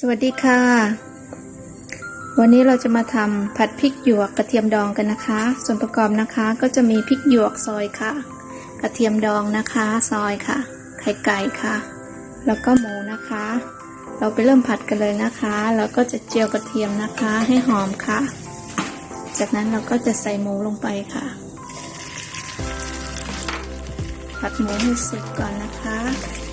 สวัสดีค่ะ วันนี้เราจะมาทำผัดพริกหยวกกระเทียมดองกันนะคะ ส่วนประกอบนะคะก็จะมีพริกหยวกซอยค่ะ กระเทียมดองนะคะซอยค่ะ ไข่ไก่ค่ะ แล้วก็หมูนะคะ เราไปเริ่มผัดกันเลยนะคะ แล้วก็จะเจียวกระเทียมนะคะให้หอมค่ะ จากนั้นเราก็จะใส่หมูลงไปค่ะ ผัดหมูให้สุกก่อนนะคะ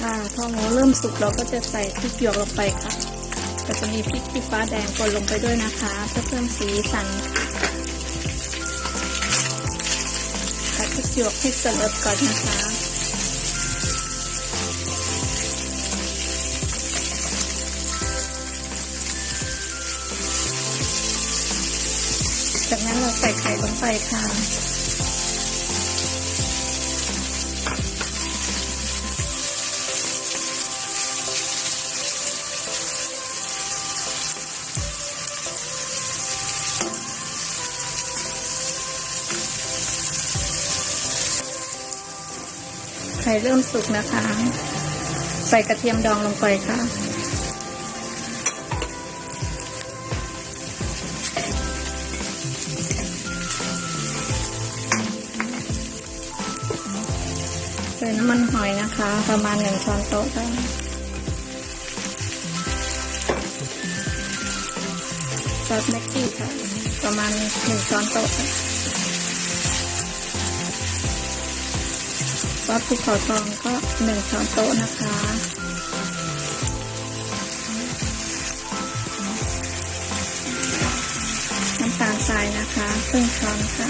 ค่ะพอหมูเริ่มสุกเราก็จะใส่พริกหยวกลงไปค่ะก็จะมีพริกขี้ฟ้าแดงป่นลงไปด้วยนะคะเพื่อเพิ่มสีสันค่ะผัดพริกหยวกให้สร็จก่อนนะคะจากนั้นเราใส่ไข่ลงไปค่ะ ข่เริ่มสุกนะคะ ใส่กระเทียมดองลงไปค่ะ ใส่น้ำมันหอยนะคะ ประมาณหนึ่งช้อนโต๊ะค่ะซอสแม็กกี้ค่ะ ประมาณหนึ่งช้อนโต๊ะ ค่ะซอสภูเขาทองก็หนึ่งช้อนโต๊ะนะคะน้ำตาลทรายนะคะครึ่งช้อนค่ะ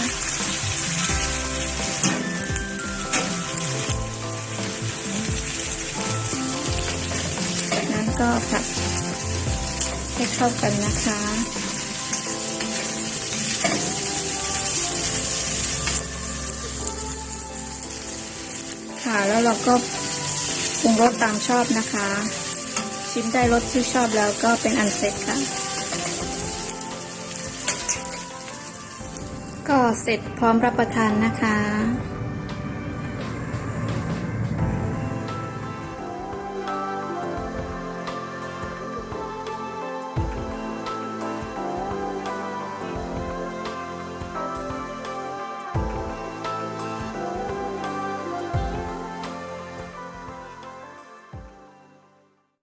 นั้นก็ผัดให้เข้ากันนะคะ ค่ะ แล้วเราก็ปรุงรสตามชอบนะคะ ชิมได้รสที่ชอบแล้วก็เป็นอันเสร็จค่ะ ก็เสร็จพร้อมรับประทานนะคะ